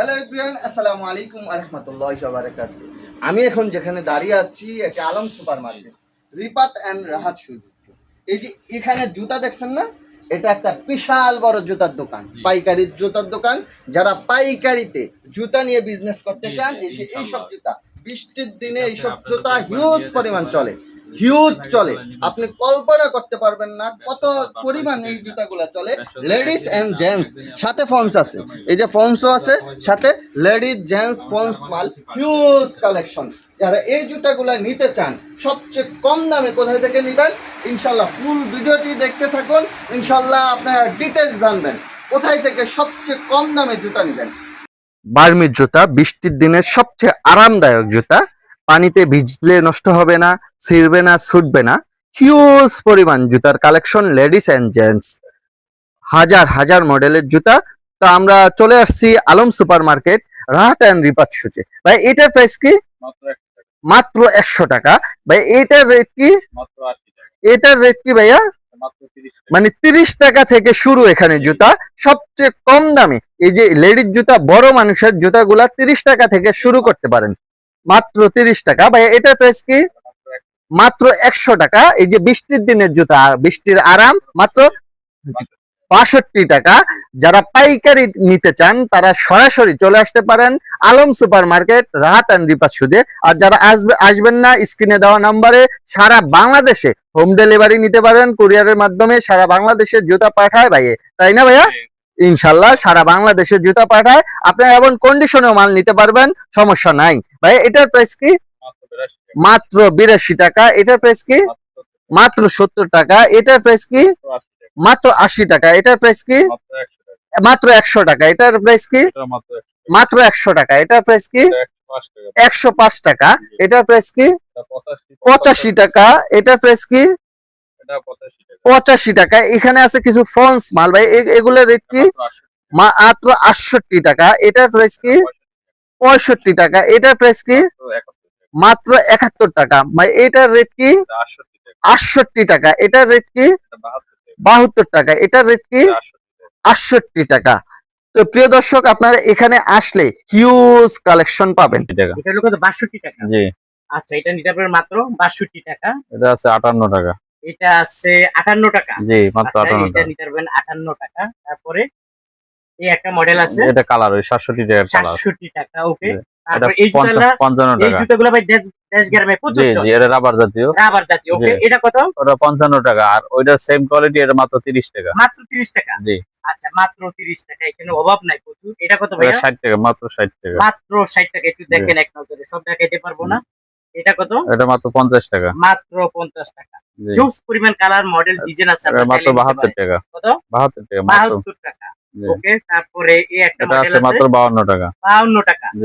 Hello everyone আসসালামু আলাইকুম আহমতুল্লাহ বারাকাত আমি এখন যেখানে দাঁড়িয়ে আছি এটা Alam super market Ripat and Rahat shoes এই যে এখানে জুতা দেখছেন না? এটা একটা বিশাল বড় জুতার দোকান পাইকারি জুতার দোকান। যারা পাইকারিতে জুতা নিয়ে বিজনেস করতে চান এই যে। এইসব জুতা বৃষ্টির দিনে এই জুতা হিউজ পরিমাণ চলে হিউজ চলে। আপনি কল্পনা করতে পারবেন না কত পরিমাণ এই জুতাগুলো চলে। লেডিস এন্ড জেন্টস সাথে ফন্স আছে। এই যে ফন্সও আছে সাথে লেডিস জেন্টস ফন্স মাল হিউজ কালেকশন যারা এই জুতাগুলো নিতে চান সবচেয়ে কম দামে কোথায় থেকে নেবেন? ইনশাল্লাহ ফুল ভিডিওটি দেখতে থাকুন। ইনশাল্লাহ আপনারা ডিটেলস জানবেন। কোথায় থেকে সবচেয়ে কম দামে জুতা নেবেন? বার্মির জুতা বৃষ্টির দিনের সবচেয়ে আরামদায়ক জুতা। পানিতে ভিজলে নষ্ট হবে না ছিঁড়বে না ছুটবে না। হিউজ পরিমাণ জুতার কালেকশন লেডিস অ্যান্ড জেন্টস হাজার হাজার মডেলের জুতা। তো আমরা চলে আসছি Alam super market Rahat and Ripat সুচে ভাই এটার প্রাইস কি? মাত্র একশো টাকা। ভাই এটার রেট কি? এটার রেট কি ভাইয়া? মানে তিরিশ টাকা থেকে শুরু এখানে জুতা। সবচেয়ে কম দামে। এই যে লেডির জুতা, বড় মানুষের জুতাগুলা তিরিশ টাকা থেকে শুরু করতে পারেন। মাত্র তিরিশ টাকা। ভাই এটার প্রাইস কি? মাত্র একশো টাকা। এই যে বৃষ্টির দিনের জুতা, বৃষ্টির আরাম, মাত্র বাষট্টি টাকা। যারা পাইকারি নিতে চান, তারা সরাসরি চলে আসতে পারেন Alam super market Rahat and Ripat সুদে। আর যারা আসবে, আসবেন না, স্ক্রিনে দেওয়া নাম্বারে সারা বাংলাদেশে হোম ডেলিভারি নিতে পারেন। কুরিয়ারের মাধ্যমে সারা বাংলাদেশে জুতা পাঠায় ভাইয়ে। তাই না ভাইয়া? ইনশাল্লাহ সারা বাংলাদেশে জুতা পাঠায়। আপনারা এমন কন্ডিশনেও মাল নিতে পারবেন, সমস্যা নাই। ভাই, এটার প্রাইস কি? মাত্র বিরাশি টাকা। এটার প্রাইস কি? মাত্র সত্তর টাকা। এটার প্রাইস কি? মাত্র আশি টাকা। এটার প্রাইস কি? মাত্র একশো টাকা। এটার প্রাইস কি? মাত্র একশো টাকা। এটার প্রাইস কি? একশো পাঁচ টাকা। এটার প্রাইস কি? পঁচাশি টাকা। এটার প্রাইস কি? পঁচাশি টাকা। এখানে আছে কিছু ফন্স মাল। ভাই এ- এগুলোর রেট কি? মাত্র আটষট্টি টাকা। এটার প্রাইস কি? পঁয়ষট্টি টাকা। এটার প্রাইস কি? মাত্র একাত্তর টাকা। ভাই এটার রেট কি? আটষট্টি টাকা। এটার রেট কি? বাহাত্তর টাকা। এটার রেট কি? আটষট্টি টাকা। তো প্রিয় দর্শক আপনারা এখানে আসলে হিউজ কালেকশন পাবেন। টাকা। বাষট্টি আচ্ছা এটা নিতে মাত্র বাষট্টি টাকা। এটা আছে আটান্ন টাকা। এটা আছে আটান্ন টাকা। জি মাত্র আটান্ন এটা টাকা। নিতে পারবেন আটান্ন টাকা। তারপরে এই একটা মডেল আছে। এটা কালার ওই সাতষট্টি টাকার সাতষট্টি টাকা ওকে তারপর এই জুতাগুলা পঞ্চান্ন এই জুতাগুলো ভাই দেশ দেশ গ্রামে প্রচুর জি এটা রাবার জাতীয়। রাবার জাতীয় ওকে এটা কত? ওটা পঞ্চান্ন টাকা। আর সেম কোয়ালিটি এটা মাত্র তিরিশ টাকা। মাত্র তিরিশ টাকা? জি। আচ্ছা মাত্র তিরিশ টাকা। এখানে অভাব নাই প্রচুর। এটা কত ষাট টাকা মাত্র ষাট টাকা। মাত্র ষাট টাকা। একটু দেখেন এক নজরে। সব দেখাইতে পারব না। এটা কত? এটা মাত্র পঞ্চাশ টাকা। মাত্র পঞ্চাশ টাকা। জি। হিউজ পরিমাণ কালার মডেল ডিজাইন আছে মাত্র চাইলে নিতে বাহাত্তর পারেন। টাকা। কত? বাহাত্তর টাকা মাত্র। বাহাত্তর টাকা। ওকে তারপরে এই একটা মডেল আছে মাত্র আছে বাউন্ন টাকা। বাউন্ন টাকা। জি।